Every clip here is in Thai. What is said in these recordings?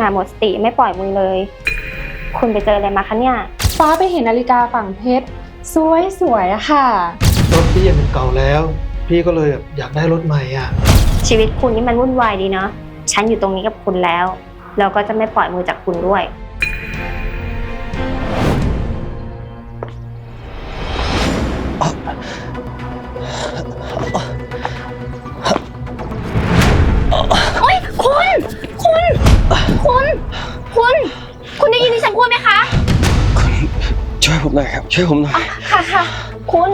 นาดหมดสติไม่ปล่อยมือเลย คุณไปเจออะไรมาคะเนี่ย ฟ้าไปเห็นนาฬิกาฝั่งเพชร สวยสวยๆอะค่ะ รถพี่ยังเป็นเก่าแล้ว พี่ก็เลยแบบอยากได้รถใหม่อะ ชีวิตคุณนี่มันวุ่นวายดีเนาะฉันอยู่ตรงนี้กับคุณแล้วแล้วก็จะไม่ปล่อยมือจากคุณด้วยโอ๊ ช่วยผมหน่อย ค่ะค่ะคุณ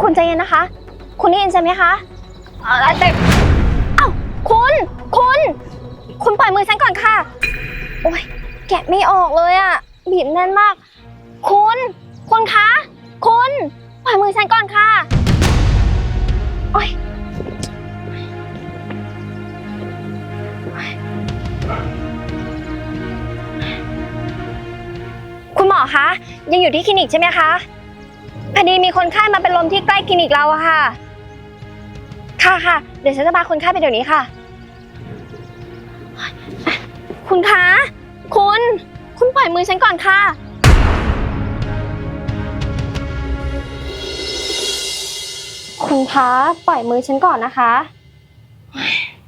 คุณใจเย็นนะคะ คุณได้ยินใช่ไหมคะเอ่อแต่เอ้าคุณ คุณ คุณปล่อยมือฉันก่อนค่ะ โอ๊ย แกะไม่ออกเลยอะบีบแน่นมาก คุณ คุณคะ คุณ ปล่อยมือฉันก่อนค่ะ โอ๊ย อคะ ยังอยู่ที่คลินิกใช่ไหมคะพอดีมีคนไข้มาเป็นลมที่ใกล้คลินิกเราอะค่ะ ค่ะค่ะ เดี๋ยวฉันจะพาคนไข้ไปเดี๋ยวนี้ค่ะ คุณคะ คุณ คุณปล่อยมือฉันก่อนค่ะ คุณคะปล่อยมือฉันก่อนนะคะ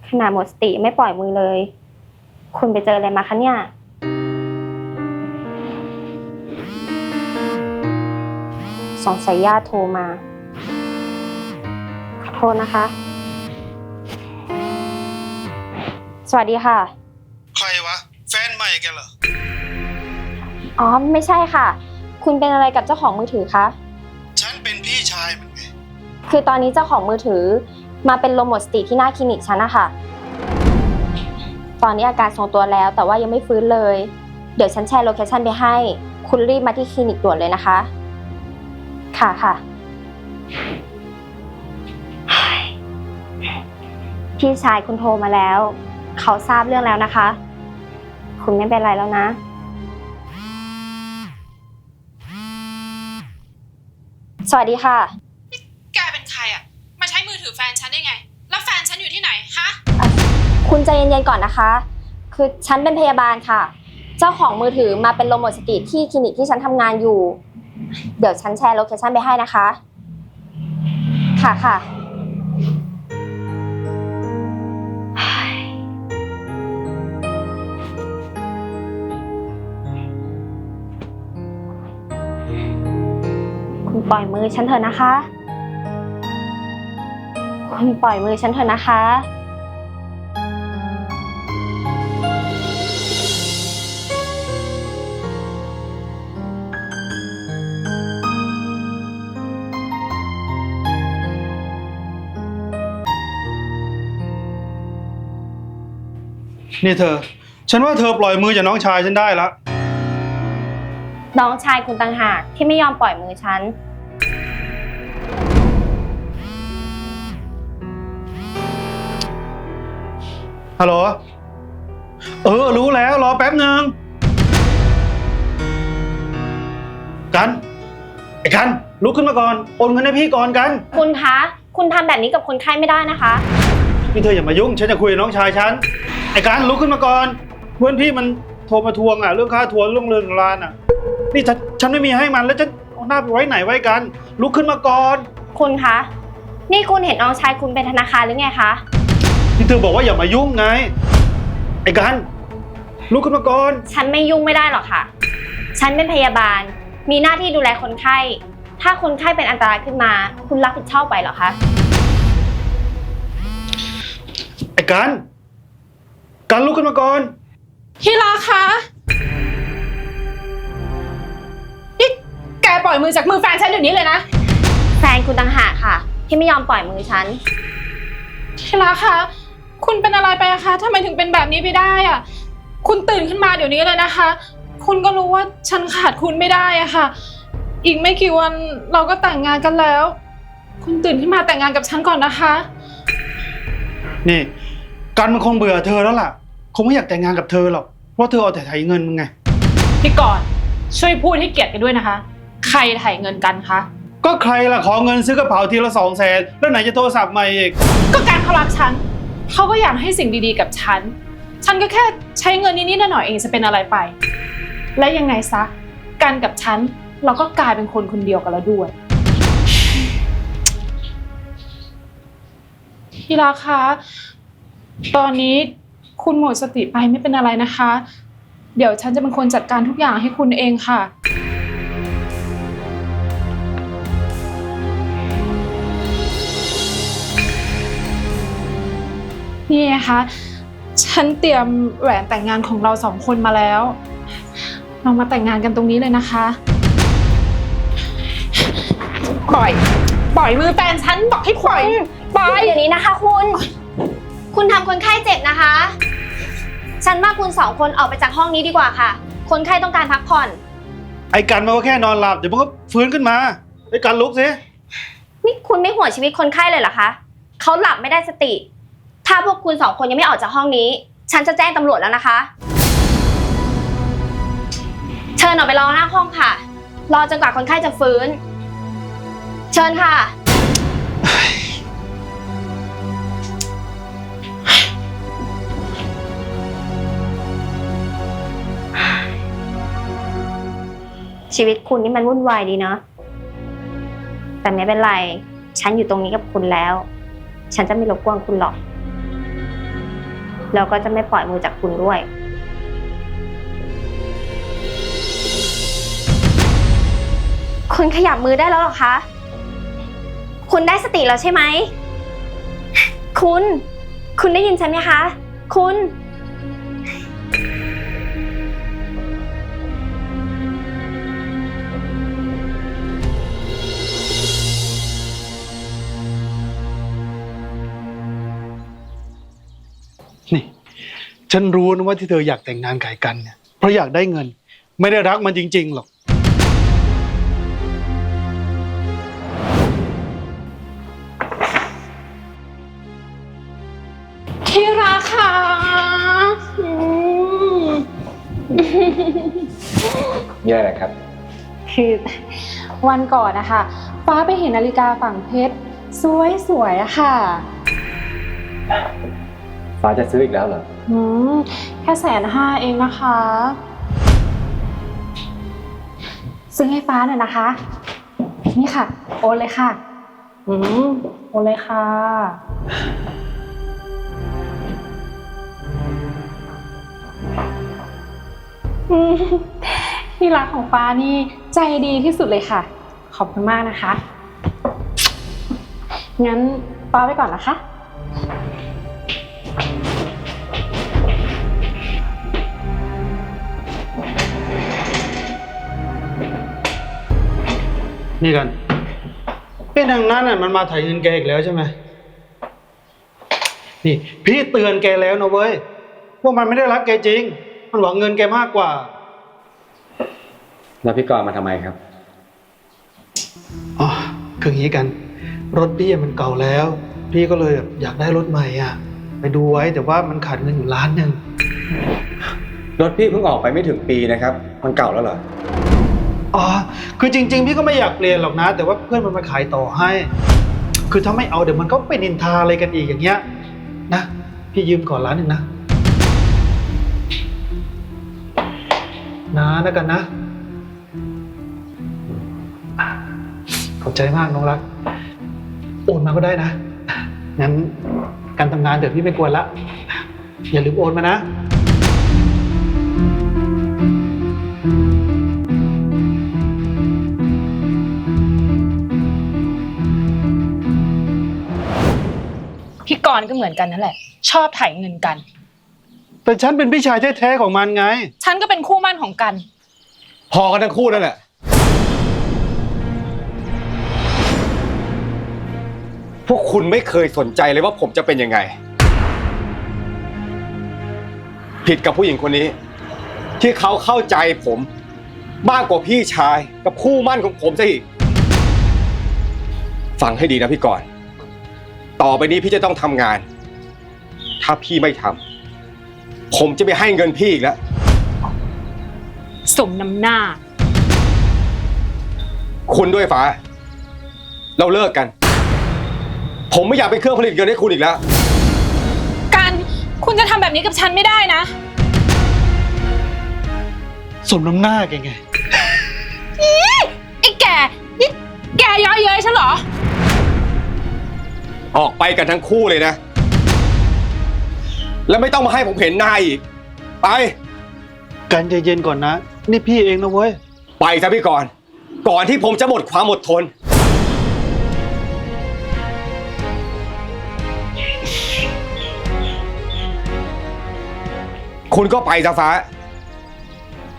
ขนาดหมดสติไม่ปล่อยมือเลย คุณไปเจออะไรมาคะเนี่ย สงสัยญาติโทรมา ขอโทษนะคะ สวัสดีค่ะ ใครวะ แฟนใหม่แกเหรอ อ๋อ ไม่ใช่ค่ะ คุณเป็นอะไรกับเจ้าของมือถือคะ ฉันเป็นพี่ชายมันไงคือตอนนี้เจ้าของมือถือมาเป็นลมหมดสติที่หน้าคลินิกฉันนะคะตอนนี้อาการทรงตัวแล้ว แต่ว่ายังไม่ฟื้นเลย เดี๋ยวฉันแชร์โลเคชันไปให้ คุณรีบมาที่คลินิกด่วนเลยนะคะ ค่ะค่ะเฮ้ยพี่ชายคุณโทรมาแล้ว เขาทราบเรื่องแล้วนะคะ คุณไม่เป็นไรแล้วนะ สวัสดีค่ะ แกเป็นใครอะมาใช้มือถือแฟนฉันได้ไง แล้วแฟนฉันอยู่ที่ไหนฮะ คุณใจเย็นๆก่อนนะคะ คือฉันเป็นพยาบาลค่ะ เจ้าของมือถือมาเป็นลมหมดสติที่คลินิกที่ฉันทำงานอยู่ เดี๋ยวฉันแชร์โลเคชั่นไปให้นะคะ ค่ะค่ะ คุณปล่อยมือฉันเถอะนะคะ คุณปล่อยมือฉันเถอะนะคะ นี่เธอ ฉันว่าเธอปล่อยมือจากน้องชายฉันได้ละ น้องชายคุณต่างหากที่ไม่ยอมปล่อยมือฉัน ฮัลโหล เออ รู้แล้ว รอแป๊บหนึ่งกัน ไอ้กัน ลุกขึ้นมาก่อน โอนเงินให้พี่ก่อนกัน คุณคะ คุณทำแบบนี้กับคนไข้ไม่ได้นะคะ นี่เธออย่ามายุ่ง ฉันจะคุยกับน้องชายฉัน ไอ้กันลุกขึ้นมาก่อนเพื่อนพี่มันโทรมาทวงอะเรื่องค่าทัวร์เรื่องเรือนรานอะ นี่ฉันฉันไม่มีให้มันแล้วจะเอาหน้าไปไว้ไหนไว้กัน ลุกขึ้นมาก่อนคุณคะ นี่คุณเห็นน้องชายคุณเป็นธนาคารหรือไงคะ ที่เธอบอกว่าอย่ามายุ่งไง ไอ้กันลุกขึ้นมาก่อน ฉันไม่ยุ่งไม่ได้หรอกค่ะ ฉันเป็นพยาบาล มีหน้าที่ดูแลคนไข้ ถ้าคนไข้เป็นอันตรายขึ้นมา คุณรับผิดชอบไหวเหรอคะ ไอ้กัน กันลุกขึ้นมาก่อน ที่รักคะนี่แกปล่อยมือจากมือแฟนฉันเดี๋ยวนี้เลยนะ แฟนคุณต่างหากค่ะ ที่ไม่ยอมปล่อยมือฉัน ที่รักคะ คุณเป็นอะไรไปอะคะทำไมถึงเป็นแบบนี้ไปได้อะคุณตื่นขึ้นมาเดี๋ยวนี้เลยนะคะ คุณก็รู้ว่าฉันขาดคุณไม่ได้อะค่ะ อีกไม่กี่วันเราก็แต่งงานกันแล้ว คุณตื่นขึ้นมาแต่งงานกับฉันก่อนนะคะ นี่ กันมันคงเบื่อเธอแล้วล่ะค งไม่อยากแต่งงานกับเธอหรอก เพราะเธอเอาแต่ไถเงินมึงไง พี่ก่อนช่วยพูดให้เกียรติกันด้วยนะคะ ใครถ่ายเงินกันคะ ก็ใครล่ะขอเงินซื้อกระเป๋าทีละสองแสนแล้วไหนจะโทรศัพท์ใหม่อีก ก็การเขารักฉัน เขาก็อยากให้สิ่งดีๆกับฉัน ฉันก็แค่ใช้เงินนิดๆหน่อยๆเองจะเป็นอะไรไป และยังไงซะ กันกับฉันเราก็กลายเป็นคนคนเดียวกันแล้วด้วย พี่ราคะ ตอนนี้ คุณหมดสติไปไม่เป็นอะไรนะคะ เดี๋ยวฉันจะเป็นคนจัดการทุกอย่างให้คุณเองค่ะ นี่ไงคะฉันเตรียมแหวนแต่งงานของเราสองคนมาแล้ว เรามาแต่งงานกันตรงนี้เลยนะคะ ปล่อย ปล่อยมือแฟนฉันบอกให้ปล่อย ปล่อย เดี๋ยวนี้นะคะคุณ คุณทำคนไข้เจ็บนะคะ ฉันว่าคุณสองคนออกไปจากห้องนี้ดีกว่าค่ะ คนไข้ต้องการพักผ่อน ไอ้กันมันก็แค่นอนหลับเดี๋ยวมันก็ฟื้นขึ้นมาไอ้กันลุกสินี่คุณไม่ห่วงชีวิตคนไข้เลยเหรอคะ เขาหลับไม่ได้สติ ถ้าพวกคุณสองคนยังไม่ออกจากห้องนี้ ฉันจะแจ้งตำรวจแล้วนะคะ เชิญออกไปรอหน้าห้องค่ะ รอจนกว่าคนไข้จะฟื้น เชิญค่ะ ชีวิตคุณนี่มันวุ่นวายดีเนาะแต่ไม่เป็นไร ฉันอยู่ตรงนี้กับคุณแล้ว ฉันจะไม่รบกวนคุณหรอกแล้วก็จะไม่ปล่อยมือจากคุณด้วย คุณขยับมือได้แล้วเหรอคะ คุณได้สติแล้วใช่ไหม คุณ คุณได้ยินฉันไหมคะ คุณ ฉันรู้นะว่าที่เธออยากแต่งงานกับไอ้กันเนี่ยเพราะอยากได้เงิน ไม่ได้รักมันจริง ๆ หรอก ที่รักค่ะอืมมีอะไรครับ คือวันก่อนนะคะ ฟ้าไปเห็นนาฬิกาฝั่งเพชร สวยๆอะค่ะ ฟ้าจะซื้ออีกแล้วเหรอ อืมแค่แสนห้าเองนะคะ ซื้อให้ฟ้าหน่อยนะคะ นี่ค่ะ โอนเลยค่ะ อืมโอนเลยค่ะ อืมที่รักของฟ้านี่ใจดีที่สุดเลยค่ะ ขอบคุณมากนะคะ งั้นฟ้าไปก่อนนะคะ นี่กันไอ้นางนั้นน่ะมันมาถ่ายเงินแกอีกแล้วใช่ไหมนี่ พี่เตือนแกแล้วนะเว้ยว่ามันไม่ได้รักแกจริง มันหวังเงินแกมากกว่า แล้วพี่กรณ์มาทำไมครับ อ๋อคืออย่างนี้กัน รถพี่มันเก่าแล้ว พี่ก็เลยแบบอยากได้รถใหม่อะ ไปดูไว้แต่ว่ามันขาดเงินอยู่ล้านหนึ่งรถพี่เพิ่งออกไปไม่ถึงปีนะครับ มันเก่าแล้วเหรอ อ๋อคือจริง ๆ พี่ก็ไม่อยากเปลี่ยนหรอกนะ แต่ว่าเพื่อนมันมาขายต่อให้ คือถ้าไม่เอาเดี๋ยวมันก็ไปนินทาอะไรกันอีกอย่างเงี้ยนะพี่ยืมก่อนล้านหนึ่งนะนะนะกันนะขอบใจมากน้องรัก โอนมาก็ได้นะ งั้นการทำงานเดี๋ยวพี่ไม่กวนละ อย่าลืมโอนมานะ กรณ์ก็เหมือนกันนั่นแหละ ชอบถ่ายเงินกัน แต่ฉันเป็นพี่ชายแท้ๆของมันไง ฉันก็เป็นคู่มั่นของกัน พอกันทั้งคู่นั่นแหละ พวกคุณไม่เคยสนใจเลยว่าผมจะเป็นยังไง ผิดกับผู้หญิงคนนี้ ที่เขาเข้าใจผมมากกว่าพี่ชายกับคู่มั่นของผมซะอีก ฟังให้ดีนะพี่กรณ์ ต่อไปนี้พี่จะต้องทำงาน ถ้าพี่ไม่ทำผมจะไม่ให้เงินพี่อีกแล้ว สมน้ำหน้า คุณด้วยฟ้า เราเลิกกัน ผมไม่อยากเป็นเครื่องผลิตเงินให้คุณอีกแล้วกันคุณจะจะทำแบบนี้กับฉันไม่ได้นะ สมน้ำหน้าแกไงไอ้แกนี่แกเย้อยเย้ยฉันเหรอ ออกไปกันทั้งคู่เลยนะ แล้วไม่ต้องมาให้ผมเห็นหน้าอีก ไป กันใจเย็นก่อนนะ นี่พี่เองนะเว้ย ไปซะพี่ก่อน ก่อนที่ผมจะหมดความอดทน คุณก็ไปซะฟ้า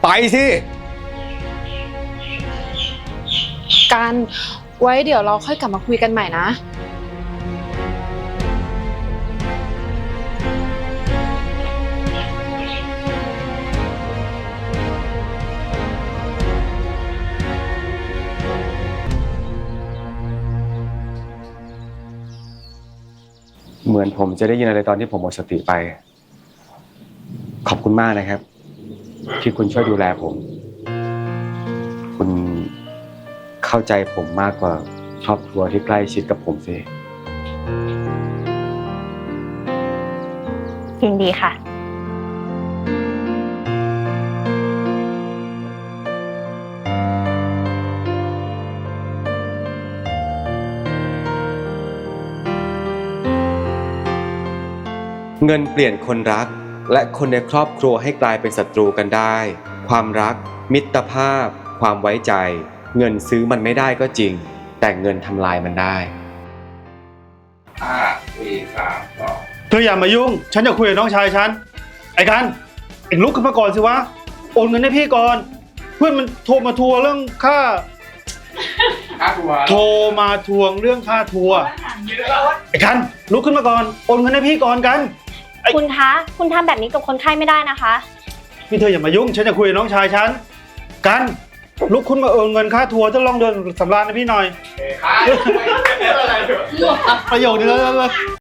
ไปสิ การไว้เดี๋ยวเราค่อยกลับมาคุยกันใหม่นะ เหมือนผมจะได้ยินอะไรตอนที่ผมหมดสติไป ขอบคุณมากนะครับ ที่คุณช่วยดูแลผม คุณเข้าใจผมมากกว่าครอบครัวที่ใกล้ชิดกับผมสิ ยินดีค่ะ เงินเปลี่ยนคนรัก และคนในครอบครัวให้กลายเป็นศัตรูกันได้ ความรัก มิตรภาพ ความไว้ใจ เงินซื้อมันไม่ได้ก็จริง แต่เงินทำลายมันได้ห้าสี่สามสองเธออย่ามายุ่ง ฉันจะคุยกับน้องชายฉัน ไอ้กันเอ็งลุกขึ้นมาก่อนสิวะ โอนเงินให้พี่ก่อน เพื่อนมันโทรมาทวงเรื่องค่าค่าทัวร์โทรมาทวงเรื่องค่าทัวร์ไอ้กันลุกขึ้นมาก่อน โอนเงินให้พี่ก่อนกันไอ้ คุณคะ คุณทำแบบนี้กับคนไข้ไม่ได้นะคะ นี่เธออย่ามายุ่ง ฉันจะคุยกับน้องชายฉัน กันลุกขึ้นมาโอนเงินค่าทัวร์จะลองเดินสำราญให้พี่หน่อยค่าอะไรประโยคนี้แล้ว